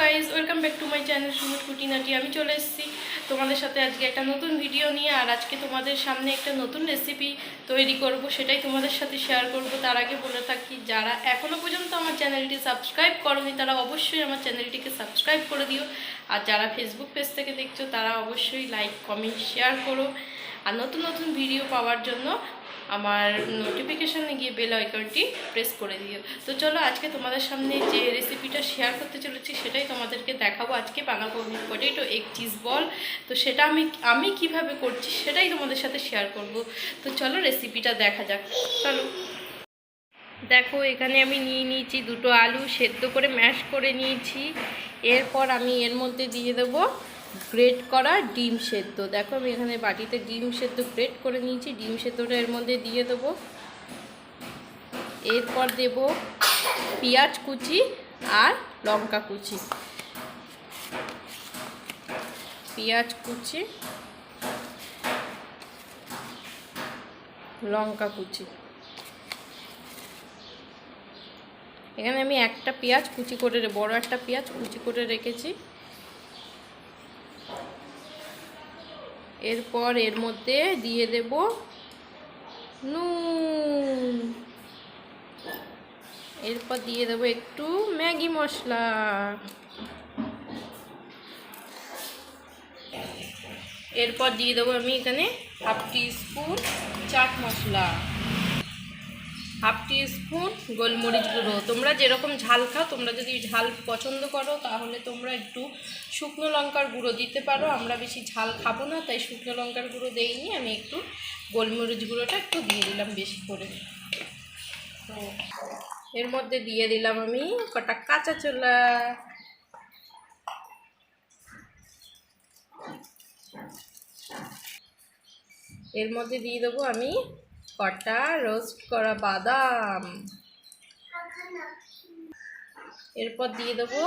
Guys welcome back to my channel Sumit কুটিনাটি আমি চলে এসেছি তোমাদের সাথে আজকে একটা নতুন ভিডিও নিয়ে, আর আজকে তোমাদের সামনে একটা নতুন রেসিপি তৈরি করব, সেটাই তোমাদের সাথে শেয়ার করব। তার আগে বলে থাকি, যারা এখনও পর্যন্ত আমার চ্যানেলটি সাবস্ক্রাইব করোনি, তারা অবশ্যই আমার চ্যানেলটিকে সাবস্ক্রাইব করে দিও। আর যারা ফেসবুক পেজ থেকে দেখছ, তারা অবশ্যই লাইক কমেন্ট শেয়ার করো। আর নতুন নতুন ভিডিও পাওয়ার জন্য আমার নোটিফিকেশানে গিয়ে বেল আইকনটি প্রেস করে দিও। তো চলো আজকে তোমাদের সামনে যে রেসিপিটা শেয়ার করতে চলেছি, সেটাই তোমাদেরকে দেখাবো। আজকে বানাবো পটেটো এগ চিজ বল তো সেটা আমি আমি কীভাবে করছি সেটাই তোমাদের সাথে শেয়ার করব। তো চলো রেসিপিটা দেখা যাক। চলো। দেখো, এখানে আমি নিয়ে নিয়েছি দুটো আলু, সেদ্ধ করে ম্যাশ করে নিয়েছি। এরপর আমি এর মধ্যে দিয়ে দেবো গ্রেট করা ডিম সেদ্ধ। দেখো আমি এখানে বাটিতে ডিম সেদ্ধ গ্রেট করে নিয়েছি। ডিম সেদ্ধটা এর মধ্যে দিয়ে দেবো। এরপর দেব পেঁয়াজ কুচি আর লঙ্কা কুচি। পেঁয়াজ কুচি, লঙ্কা কুচি। এখানে আমি একটা পেঁয়াজ কুচি করে বড় একটা পেঁয়াজ কুচি করে রেখেছি। এরপর এর মধ্যে দিয়ে দেব নুন। এরপর দিয়ে দেবো একটু ম্যাগি মশলা। এরপর দিয়ে দেবো আমি এখানে half teaspoon chaat masala. Half teaspoon গোলমরিচ গুঁড়ো। তোমরা যেরকম ঝাল খাও, তোমরা যদি ঝাল পছন্দ করো, তাহলে তোমরা একটু শুকনো লঙ্কার গুঁড়ো দিতে পারো। আমরা বেশি ঝাল খাব না, তাই শুকনো লঙ্কার গুঁড়ো দেইনি। আমি একটু গোলমরিচ গুঁড়োটা একটু দিয়ে দিলাম বেশি করে। তো এর মধ্যে দিয়ে দিলাম আমি কটা কাঁচা চোলা এর মধ্যে দিয়ে দেবো আমি কটা রোস্ট করা বাদাম। এরপর দিয়ে দেবো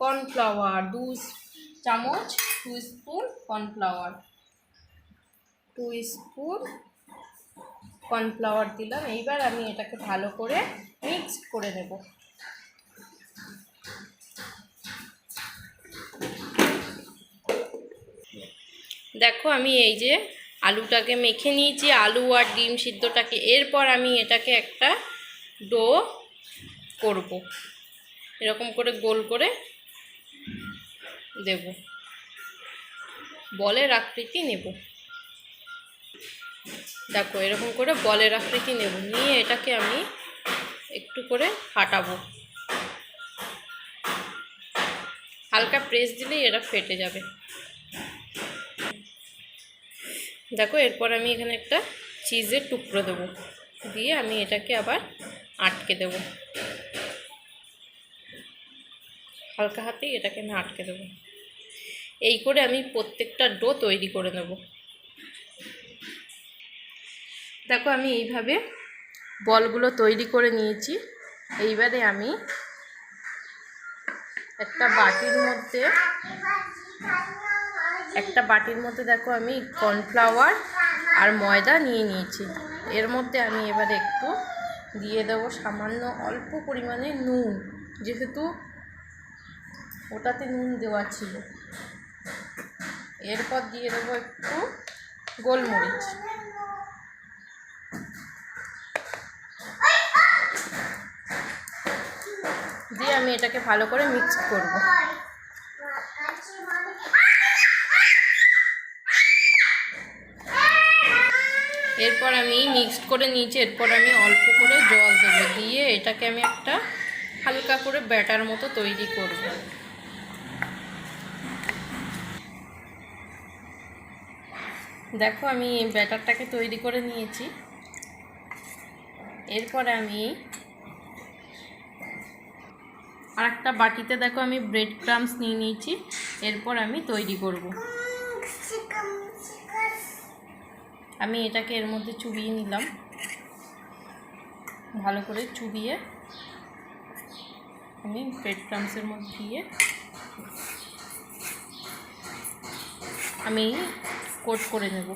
কর্নফ্লাওয়ার দু চামচ two spoon cornflour two spoon cornflour দিলাম। এইবার আমি এটাকে ভালো করে মিক্সড করে নেব। দেখো আমি এই যে আলুটাকে মেখে নিয়েছি, আলু আর ডিম সিদ্ধটাকে। এরপর আমি এটাকে একটা ডো করব। এরকম করে গোল করে দেব। বলের আকৃতি নেব। দেখো, এরকম করে বলের আকৃতি নেব। নিয়ে এটাকে আমি একটু করে ফাটাবো। হালকা প্রেস দিলেই এটা ফেটে যাবে। দেখো, এরপর আমি এখানে একটা চিজের টুকরো দেবো। দিয়ে আমি এটাকে আবার আটকে দেব। হালকা হাতেই এটাকে আমি আটকে দেবো। এই করে আমি প্রত্যেকটা ডো তৈরি করে নেব। দেখো, আমি এইভাবে বলগুলো তৈরি করে নিয়েছি। এইবারে আমি একটা বাটির মধ্যে একটা বাটির মধ্যে দেখো আমি কর্নফ্লাওয়ার আর ময়দা নিয়ে নিয়েছি। এর মধ্যে আমি এবার একটু দিয়ে দেবো সামান্য অল্প পরিমাণে নুন, যেহেতু ওটাতে নুন দেওয়া ছিল। এরপর দিয়ে দেবো একটু গোলমরিচ। দিয়ে আমি এটাকে ভালো করে মিক্স করব। এরপর আমি মিক্সড করে নিয়েছি, এরপর আমি অল্প করে জল দেবো। দিয়ে এটাকে আমি একটা হালকা করে ব্যাটার মতো তৈরি করব। দেখো আমি ব্যাটারটাকে তৈরি করে নিয়েছি। এরপর আমি আর একটা বাটিতে দেখো আমি ব্রেড ক্রামস নিয়ে নিয়েছি। এরপর আমি তৈরি করব। আমি এটাকে এর মধ্যে চুবিয়ে নিলাম। ভালো করে চুবিয়ে আমি ব্রেড ক্রামসের মধ্যে দিয়ে আমি কোট করে নেব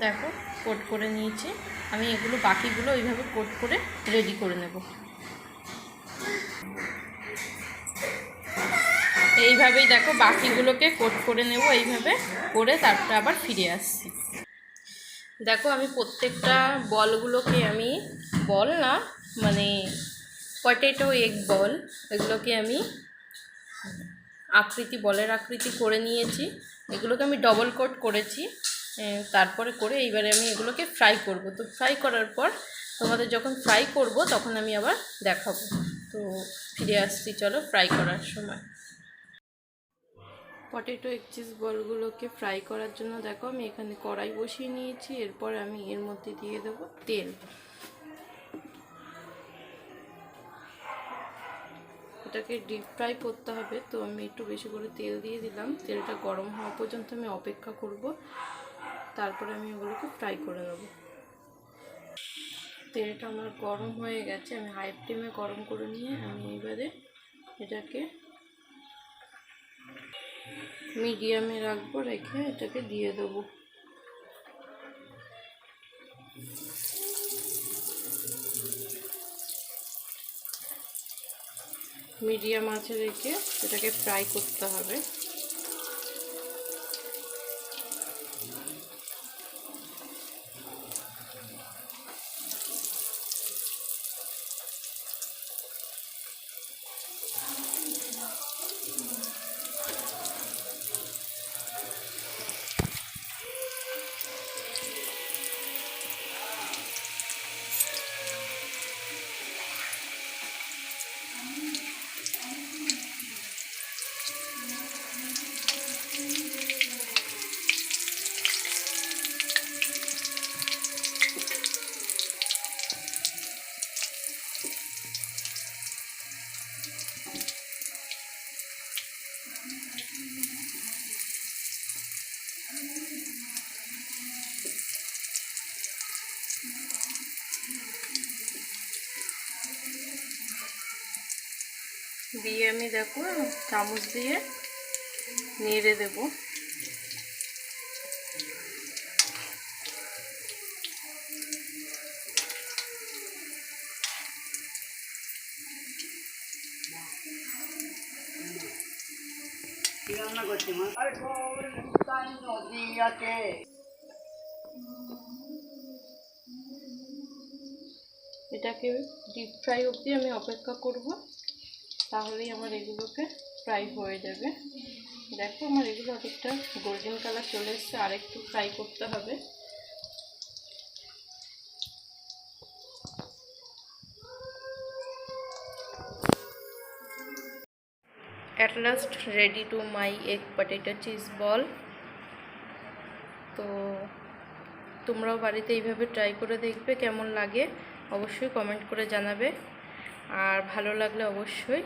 দেখো কোট করে নিয়েছি। আমি এগুলো, বাকিগুলো ওইভাবে কোট করে রেডি করে নেব। এইভাবেই দেখো বাকিগুলোকে কোট করে নেব, এইভাবে করে তারপরে আবার ফিরে আসছি। দেখো আমি প্রত্যেকটা বলগুলোকে আমি বল না মানে পটেটো, এগ বল এগুলোকে আমি আকৃতি, বলের আকৃতি করে নিয়েছি। এগুলোকে আমি ডবল কোট করেছি। তারপরে করে এইবারে আমি এগুলোকে ফ্রাই করব। তো ফ্রাই করার পর তোমাদের যখন ফ্রাই করব, তখন আমি আবার দেখাবো। তো ফিরে আসছি, চলো ফ্রাই করার সময়। পটেটো এগ চিজ বলগুলোকে ফ্রাই করার জন্য দেখো, আমি এখানে কড়াই বসিয়ে নিয়েছি, এরপর আমি এর মধ্যে দিয়ে দেবো তেল। এটাকে ডিপ ফ্রাই করতে হবে, তো আমি একটু বেশি করে তেল দিয়ে দিলাম। তেলটা গরম হওয়া পর্যন্ত আমি অপেক্ষা করব। তারপরে আমি ওগুলোকে ফ্রাই করে নেব। তেলটা আমার গরম হয়ে গেছে, আমি হাই ফ্লেমে গরম করে নিয়ে আমি এবারে এটাকে মিডিয়ামে রাখব, রেখে এটাকে দিয়ে দেবো। মিডিয়াম আঁচে রেখে এটাকে ফ্রাই করতে হবে। দিয়ে আমি দেখো চামচ দিয়ে নেড়ে দেব। রান্না করছি নদী আছে এটাকে ডিপ ফ্রাই অবধি আমি অপেক্ষা করব। তাহলেই আমার এগুলোকে ফ্রাই হয়ে যাবে। দেখো আমার এগুলো অনেকটা গোল্ডেন কালার চলে এসছে আর একটু ফ্রাই করতে হবে। At last ready to my egg potato cheese ball তো তোমরাও বাড়িতে এইভাবে ট্রাই করে দেখবে, কেমন লাগে অবশ্যই কমেন্ট করে জানাবে। আর ভালো লাগলে অবশ্যই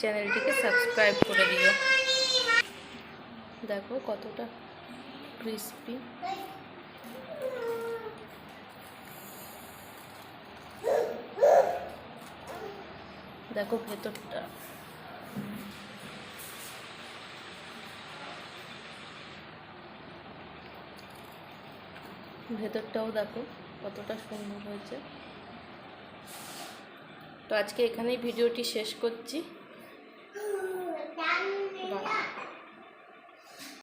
চ্যানেলটিকে সাবস্ক্রাইব করে দিও। দেখো কতটা ক্রিস্পি দেখো ভেতরটা। ভেতরটাও দেখো কতটা সুন্দর হয়েছে। তো আজকে এখানেই ভিডিওটি শেষ করছি।